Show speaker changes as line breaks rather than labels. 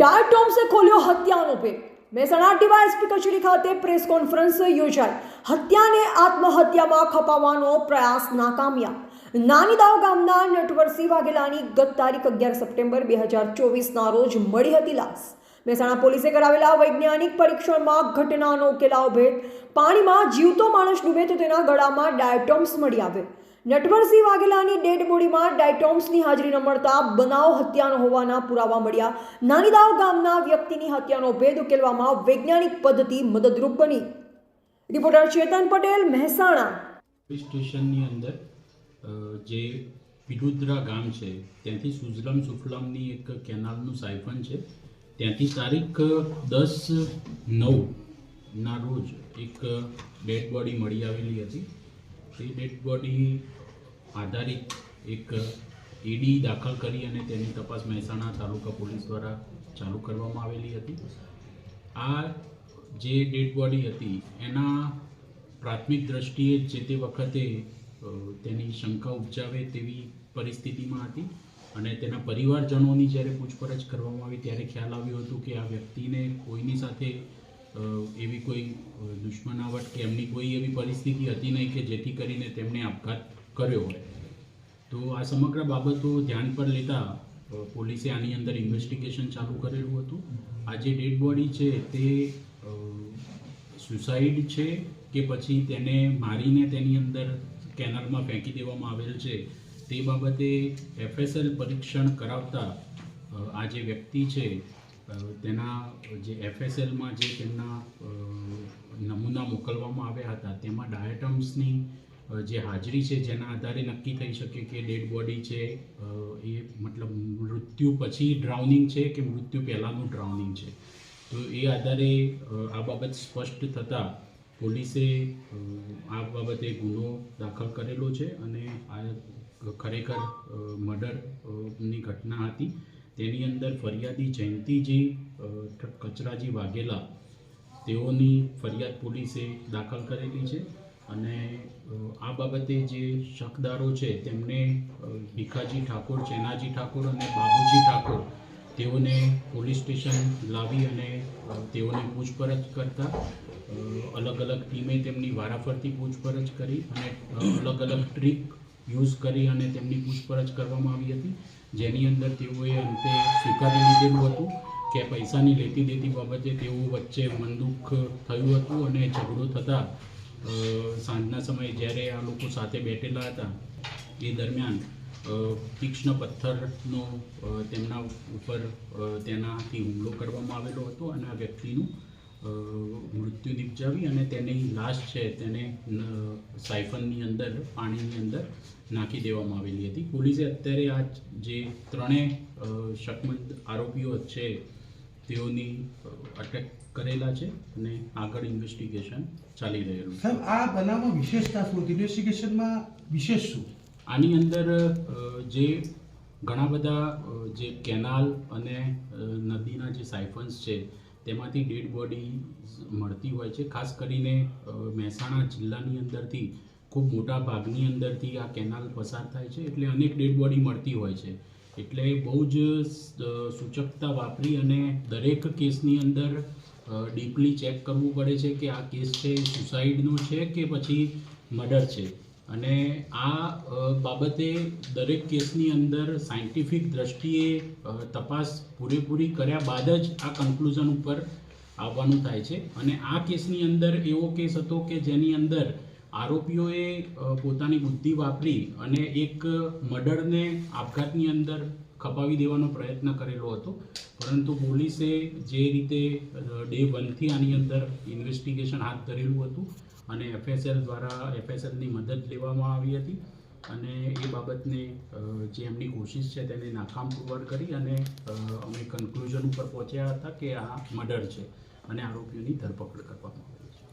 ડાયટોમ્સે ખોલ્યો હત્યાનો પેટ મહેસાણા ડીવાયએસપી કચેરી ખાતે પ્રેસ કોન્ફરન્સ યોજાઈ. હત્યાને આત્મહત્યામાં ખપાવવાનો પ્રયાસ નાકામ્યા. નાનીદાવ ગામના નટવરસિંહ વાઘેલાની ગત તારીખ અગિયાર સપ્ટેમ્બર બે હજાર ચોવીસના રોજ મળી હતી લાશ. મહેસાણા પોલીસે કરાવેલા વૈજ્ઞાનિક પરીક્ષણમાં ઘટનાનો ઉકેલાવ ભેદ. પાણીમાં જીવતો માણસ ડૂબે તો તેના ગળામાં ડાયટોમ્સ મળી આવે. નટવરસિંહ વાઘેલાની ડેડ બોડીમાં ડાયટોમ્સની હાજરી ન મળતા બનાવ હત્યાનો હોવાના પુરાવા મળ્યા. નાનીદાવ ગામના વ્યક્તિની હત્યાનો ભેદ ઉકેલવામાં વૈજ્ઞાનિક પદ્ધતિ મદદરૂપ બની. રિપોર્ટર ચેતન પટેલ, મહેસાણા.
સ્ટેશનની અંદર જે પીડુદ્રા ગામ છે, ત્યાંથી સુજલામ સુફલામની એક કેનાલનું સાયફન છે, ત્યાંથી તારીખ દસ નવના રોજ એક ડેડ બોડી મળી આવેલી હતી. તે ડેડ બોડી આધારિત એક ઈડી દાખલ કરી અને તેની તપાસ મહેસાણા તાલુકા પોલીસ દ્વારા ચાલુ કરવામાં આવેલી હતી. આ જે ડેડ બોડી હતી, એના પ્રાથમિક દ્રષ્ટિએ જે તે વખતે તેની શંકા ઉપજાવે તેવી પરિસ્થિતિમાં હતી અને તેના પરિવારજનોની જ્યારે પૂછપરછ કરવામાં આવી ત્યારે ખ્યાલ આવ્યો હતો કે આ વ્યક્તિને કોઈની સાથે એવી કોઈ દુશ્મનાવટ કે એમની કોઈ એવી પરિસ્થિતિ હતી નહીં કે જેથી કરીને તેમણે આપઘાત કર્યો હોય. તો આ સમગ્ર બાબતો ધ્યાન પર લેતા પોલીસે આની અંદર ઇન્વેસ્ટિગેશન ચાલુ કરેલું હતું. આ જે ડેડ બોડી છે તે સુસાઇડ છે કે પછી તેને મારીને તેની અંદર કેનરમાં ફેંકી દેવામાં આવેલ છે, તે બાબતે એફએસએલ પરીક્ષણ કરાવતા આ જે વ્યક્તિ છે તેના જે એફએસએલમાં જે તેમના નમૂના મોકલવામાં આવ્યા હતા, તેમાં ડાયટમ્સની જે હાજરી છે જેના આધારે નક્કી થઈ શકે કે ડેડ બોડી છે એ મતલબ મૃત્યુ પછી ડ્રાઉનિંગ છે કે મૃત્યુ પહેલાંનું ડ્રાઉનિંગ છે. તો એ આધારે આ બાબત સ્પષ્ટ થતાં પોલીસે આ બાબતે ગુનો દાખલ કરેલો છે અને આ ખરેખર મર્ડરની ઘટના હતી. તેની અંદર ફરિયાદી જયંતિજી કચરાજી વાઘેલા તેઓની ફરિયાદ પોલીસે દાખલ કરેલી છે અને આ બાબતે જે શકદારો છે તેમને ભીખાજી ઠાકોર, ચેનાજી ઠાકોર અને બાબુજી ઠાકોર તેઓને પોલીસ સ્ટેશન લાવી અને તેઓને પૂછપરછ કરતા અલગ અલગ ટીમે તેમની વારાફરતી પૂછપરછ કરી અને અલગ અલગ ટ્રીક યુઝ કરી અને તેમની પૂછપરછ કરવામાં આવી હતી. જેની અંદર તેઓએ અંતે સ્વીકારી લીધેલું હતું કે પૈસાની લેતી દેતી બાબતે તેઓ વચ્ચે મનદુખ થયું હતું અને ઝઘડો થતાં સાંજના સમયે જ્યારે આ લોકો સાથે બેઠેલા હતા, એ દરમિયાન તીક્ષ્ણ પથ્થરનો તેમના ઉપર તેનાથી હુમલો કરવામાં આવેલો હતો અને આ વ્યક્તિનું મૃત્યુ નિપજાવી અને તેની લાશ છે તેને સાયફનની અંદર પાણીની અંદર નાખી દેવામાં આવેલી હતી. પોલીસે અત્યારે આ જે ત્રણેય શકમંદ આરોપીઓ છે તેઓની અટેક કરેલા છે અને આગળ ઇન્વેસ્ટિગેશન ચાલી રહેલું છે.
સાહેબ આ બનાવમાં વિશેષતા શું? ઇન્વેસ્ટિગેશનમાં વિશેષ શું?
આની અંદર જે ઘણા બધા જે કેનાલ અને નદીના જે સાયફન્સ છે તેમાંથી ડેડ બોડી મળતી હોય છે. ખાસ કરીને મહેસાણા જિલ્લાની અંદરથી, ખૂબ મોટા ભાગની અંદરથી આ કેનાલ પસાર થાય છે એટલે અનેક ડેડ બોડી મળતી હોય છે. એટલે બહુ જ સૂચકતા વાપરી અને દરેક કેસની અંદર ડીપલી ચેક કરવું પડે છે કે આ કેસ છે, સુસાઇડનો છે કે પછી મર્ડર છે. અને આ બાબતે દરેક કેસની અંદર સાયન્ટિફિક દ્રષ્ટિએ તપાસ પૂરેપૂરી કર્યા બાદ જ આ કન્ક્લુઝન ઉપર આવવાનું થાય છે. અને આ કેસની અંદર એવો કેસ હતો કે જેની અંદર આરોપીઓએ પોતાની બુદ્ધિ વાપરી અને એક મર્ડરને આપઘાતની અંદર ખપાવી દેવાનો પ્રયત્ન કરેલો હતો. પરંતુ પોલીસે જે રીતે ડે વનથી આની અંદર ઇન્વેસ્ટિગેશન હાથ ધરેલું હતું અને એફએસએલ દ્વારા એફએસએલની મદદ લેવામાં આવી હતી અને એ બાબતને જે એમની કોશિશ છે તેને નાકામ પુરવાર કરી અને અમે કન્ક્લુઝન ઉપર પહોંચ્યા હતા કે આ મર્ડર છે અને આરોપીઓની ધરપકડ કરવામાં આવી છે.